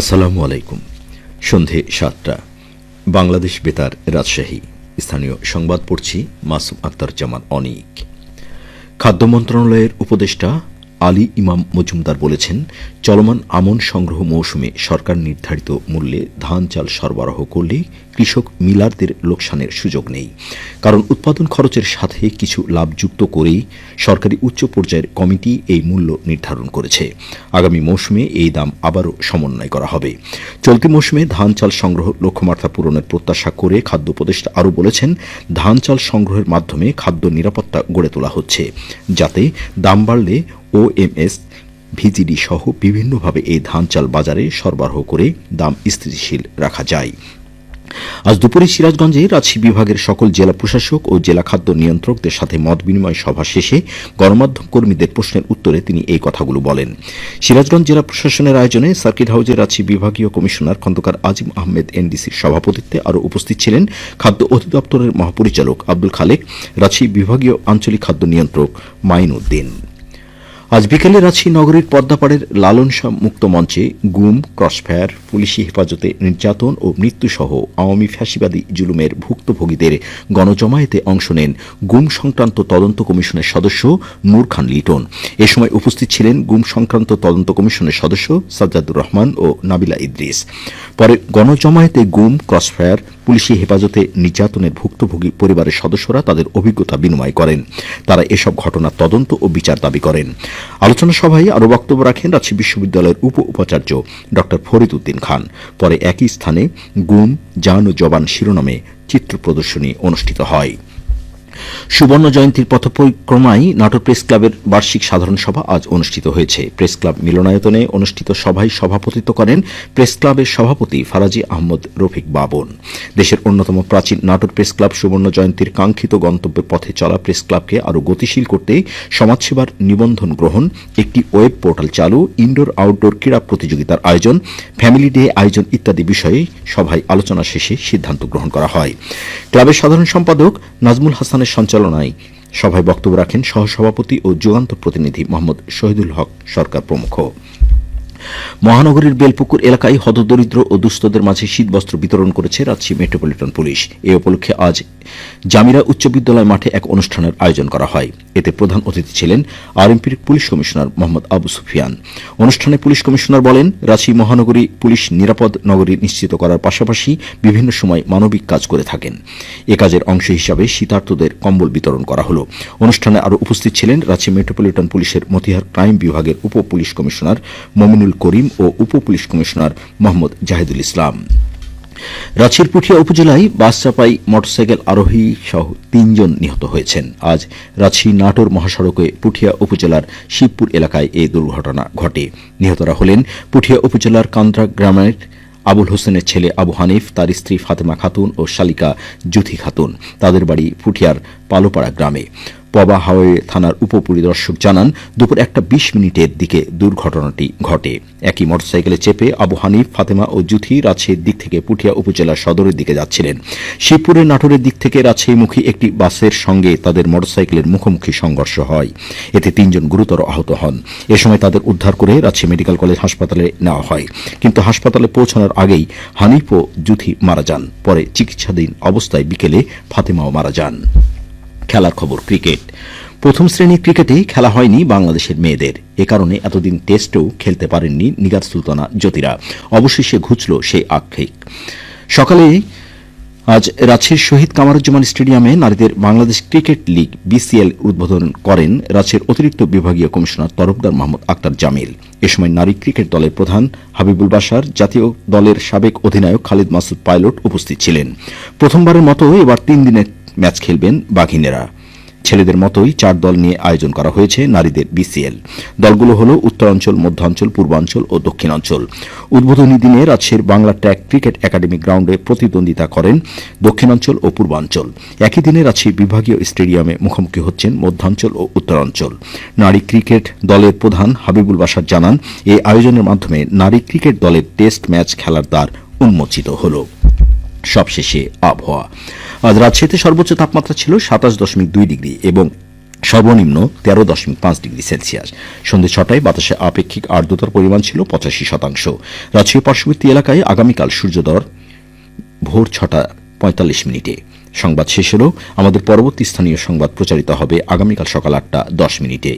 আসসালামু আলাইকুম। সন্ধে সাতটা। বাংলাদেশ বেতার রাজশাহী। স্থানীয় সংবাদ পড়ছি মাসুম আক্তার জামান অনিক। খাদ্য মন্ত্রণালয়ের উপদেষ্টা আলী ইমাম মজুমদার বলেছেন, চলমান আমন সংগ্রহ মৌসুমে সরকার নির্ধারিত মূল্যে ধান চাল সরবরাহ করলে কৃষক মিলারদের লোকসানের সুযোগ নেই। কারণ উৎপাদন খরচের সাথে কিছু লাভযুক্ত করেই সরকারি উচ্চ পর্যায়ের কমিটি এই মূল্য নির্ধারণ করেছে। আগামী মৌসুমে এই দাম আবারও সমন্বয় করা হবে। চলতি মৌসুমে ধান চাল সংগ্রহ লক্ষ্যমাত্রা পূরণের প্রত্যাশা করে খাদ্য উপদেষ্টা আরও বলেছেন, ধান চাল সংগ্রহের মাধ্যমে খাদ্য নিরাপত্তা গড়ে তোলা হচ্ছে, যাতে দাম বাড়লে ওএমএস ভিজিডি সহ বিভিন্নভাবে এই ধান চাল বাজারে সরবরাহ করে দাম স্থিতিশীল রাখা যায়। আজ দুপুরে সিরাজগঞ্জে রাজশাহী বিভাগের সকল জেলা প্রশাসক ও জেলা খাদ্য নিয়ন্ত্রকদের সাথে মত বিনিময় সভা শেষে গণমাধ্যম কর্মীদের প্রশ্নের উত্তরে তিনি এই কথাগুলো বলেন। সিরাজগঞ্জ জেলা প্রশাসনের আয়োজনে সার্কিট হাউজে রাজশাহী বিভাগীয় কমিশনার খন্দকার আজিম আহমেদ, এনডিসির সভাপতিত্বে আরও উপস্থিত ছিলেন খাদ্য অধিদপ্তরের মহাপরিচালক আব্দুল খালেক, রাজশাহী বিভাগীয় আঞ্চলিক খাদ্য নিয়ন্ত্রক মাইনুদ্দিন। আজ বিকেলে রাজশাহী নগরীর পদ্মাপাড়ের লালন মুক্ত মঞ্চে গুম, ক্রসফায়ার, পুলিশি হেফাজতে নির্যাতন ও মৃত্যুসহ আওয়ামী ফ্যাসিবাদী জুলুমের ভুক্তভোগীদের গণজমায়েতে অংশ নেন গুম সংক্রান্ত তদন্ত কমিশনের সদস্য নূর খান লিটন। এ সময় উপস্থিত ছিলেন গুম সংক্রান্ত তদন্ত কমিশনের সদস্য সাজ্জাদুর রহমান ও নাবিলা ইদ্রিস। পরে গণজমায়েতে গুম, ক্রসফায়ার, পুলিশি হেফাজতে নির্যাতনের ভুক্তভোগী পরিবারের সদস্যরা তাদের অভিজ্ঞতা বিনিময় করেন। তারা এসব ঘটনার তদন্ত ও বিচার দাবি করেন। আলোচনা সভায় আরও বক্তব্য রাখেন রাজশাহী বিশ্ববিদ্যালয়ের উপ উপাচার্য ড. ফরিদ উদ্দিন খান। পরে একই স্থানে গুম, জান ও জবান শিরোনামে চিত্র প্রদর্শনী অনুষ্ঠিত হয়। সুবর্ণ জয়ন্তীর পথপরিক্রমায় নাটোর প্রেস ক্লাবের বার্ষিক সাধারণ সভা আজ অনুষ্ঠিত হয়েছে। প্রেস ক্লাব মিলনায়তনে অনুষ্ঠিত সভায় সভাপতিত্ব করেন প্রেস ক্লাবের সভাপতি ফারাজি আহমদ রফিক বাবন। দেশের অন্যতম প্রাচীন নাটোর প্রেস ক্লাব সুবর্ণ জয়ন্তীর কাঙ্ক্ষিত গন্তব্যের পথে চলা প্রেস ক্লাবকে আরও গতিশীল করতে সমাজসেবার নিবন্ধন গ্রহণ, একটি ওয়েব পোর্টাল চালু, ইনডোর আউটডোর ক্রীড়া প্রতিযোগিতার আয়োজন, ফ্যামিলি ডে আয়োজন ইত্যাদি বিষয়ে সভায় আলোচনা শেষে সিদ্ধান্ত গ্রহণ করা হয়। ক্লাবের সাধারণ সম্পাদক নাজমুল হাসানের সঞ্চালনায় সভায় বক্তব্য রাখেন সহসভাপতি ও যুগান্ত প্রতিনিধি মোহাম্মদ শহীদুল হক, সরকার প্রমুখ। মহানগরীর বেলপুকুর এলাকায় হতদরিদ্র ও দুস্থদের মাঝে শীতবস্ত্র বিতরণ করেছে রাজশাহী মেট্রোপলিটন পুলিশ। এ উপলক্ষে আজ জামিরা উচ্চ বিদ্যালয় মাঠে এক অনুষ্ঠানের আয়োজন করা হয়। এতে প্রধান অতিথি ছিলেন আরএমপির পুলিশ কমিশনার মোহাম্মদ আবু সুফিয়ান। অনুষ্ঠানে পুলিশ কমিশনার বলেন রাজশাহী মহানগরী পুলিশ নিরাপদ নগরী নিশ্চিত করার পাশাপাশি বিভিন্ন সময় মানবিক কাজ করে থাকেন। এ কাজের অংশ হিসাবে শীতার্থদের কম্বল বিতরণ করা হল। অনুষ্ঠানে আরও উপস্থিত ছিলেন রাজশাহী মেট্রোপলিটন পুলিশের মতিহার ক্রাইম বিভাগের উপ পুলিশ কমিশনার মমিনুল করিম ও উপ পুলিশ কমিশনার মোহাম্মদ জাহিদুল ইসলাম। রাজশাহীর পুঠিয়া উপজেলায় বাস চাপাই মোটরসাইকেল আরোহী সহ তিনজন নিহত হয়েছেন। আজ রাজশাহী নাটোর মহাসড়কে পুঠিয়া উপজেলার শিবপুর এলাকায় এই দুর্ঘটনা ঘটে। নিহতরা হলেন পুঠিয়া উপজেলার কান্দ্রা গ্রামের আবুল হোসেনের ছেলে আবু হানিফ, তার স্ত্রী ফাতেমা খাতুন ও শালিকা জুথি খাতুন। তাদের বাড়ি পুঠিয়ার পালোপাড়া গ্রামে। পবা হাওয়ে থানার উপপরিদর্শক জানান, দুপুর একটা বিশ মিনিটের দিকে দুর্ঘটনাটি ঘটে। একই মোটরসাইকেলে চেপে আবু হানিফ, ফাতেমা ও জুথি রাজশাহীর দিক থেকে পুঠিয়া উপজেলার সদরের দিকে যাচ্ছিলেন। শিবপুরের নাটোরের দিক থেকে রাজশাহীমুখী একটি বাসের সঙ্গে তাদের মোটরসাইকেলের মুখোমুখি সংঘর্ষ হয়। এতে তিনজন গুরুতর আহত হন। এ সময় তাদের উদ্ধার করে রাজশাহী মেডিকেল কলেজ হাসপাতালে নেওয়া হয়। কিন্তু হাসপাতালে পৌঁছানোর আগেই হানিফ ও জুথি মারা যান। পরে চিকিৎসাধীন অবস্থায় বিকেলে ফাতেমাও মারা যান। খেলার খবর, ক্রিকেট। প্রথম শ্রেণির ক্রিকেটে খেলা হয়নি বাংলাদেশের মেয়েদের। এ কারণে এতদিন টেস্টেও খেলতে পারেননি নিগার সুলতানা জ্যোতিরা। অবশেষে ঘুচল সেই আক্ষেপ। সকালে আজ রাজশাহীর শহীদ কামারুজ্জামান স্টেডিয়ামে নারীদের বাংলাদেশ ক্রিকেট লিগ, বিসিএল, উদ্বোধন করেন রাজশাহীর অতিরিক্ত বিভাগীয় কমিশনার তরফদার মাহমুদ আক্তার জামিল। এ সময় নারী ক্রিকেট দলের প্রধান হাবিবুল বাসার জাতীয় দলের সাবেক অধিনায়ক খালিদ মাসুদ পাইলট উপস্থিত ছিলেন। প্রথমবারের মতো এবার তিন দিনের ম্যাচ খেলবেন বাঘিনেরা। ছেলেদের মতোই চার দল নিয়ে আয়োজন করা হয়েছে নারীদের বিসিএল। দলগুলো হল উত্তরাঞ্চল, মধ্যাঞ্চল, পূর্বাঞ্চল ও দক্ষিণাঞ্চল। উদ্বোধনী দিনে রাজশাহীর বাংলা ট্র্যাক ক্রিকেট একাডেমি গ্রাউন্ডে প্রতিদ্বন্দ্বিতা করেন দক্ষিণাঞ্চল ও পূর্বাঞ্চল। একই দিনে রাজশাহী বিভাগীয় স্টেডিয়ামে মুখোমুখি হচ্ছেন মধ্যাঞ্চল ও উত্তরাঞ্চল। নারী ক্রিকেট দলের প্রধান হাবিবুল বাসার জানান, এই আয়োজনের মাধ্যমে নারী ক্রিকেট দলের টেস্ট ম্যাচ খেলার দ্বার উন্মোচিত হল। সবশেষে আবহাওয়া। আজ রাজশাহীতে সর্বোচ্চ তাপমাত্রা ছিল সাতাশ দশমিক দুই ডিগ্রি এবং সর্বনিম্ন তেরো দশমিক পাঁচ ডিগ্রি সেলসিয়াস। সন্ধ্যে ছটায় বাতাসে আপেক্ষিক আর্দ্রতার পরিমাণ ছিল পঁচাশি শতাংশ। রাজশাহী পার্শ্ববর্তী এলাকায় আগামীকাল সূর্যোদয় ভোর ছটা পঁয়তাল্লিশ মিনিটে। সংবাদ শেষ হল। আমাদের পরবর্তী স্থানীয় সংবাদ প্রচারিত হবে আগামীকাল সকাল আটটা দশ মিনিটে।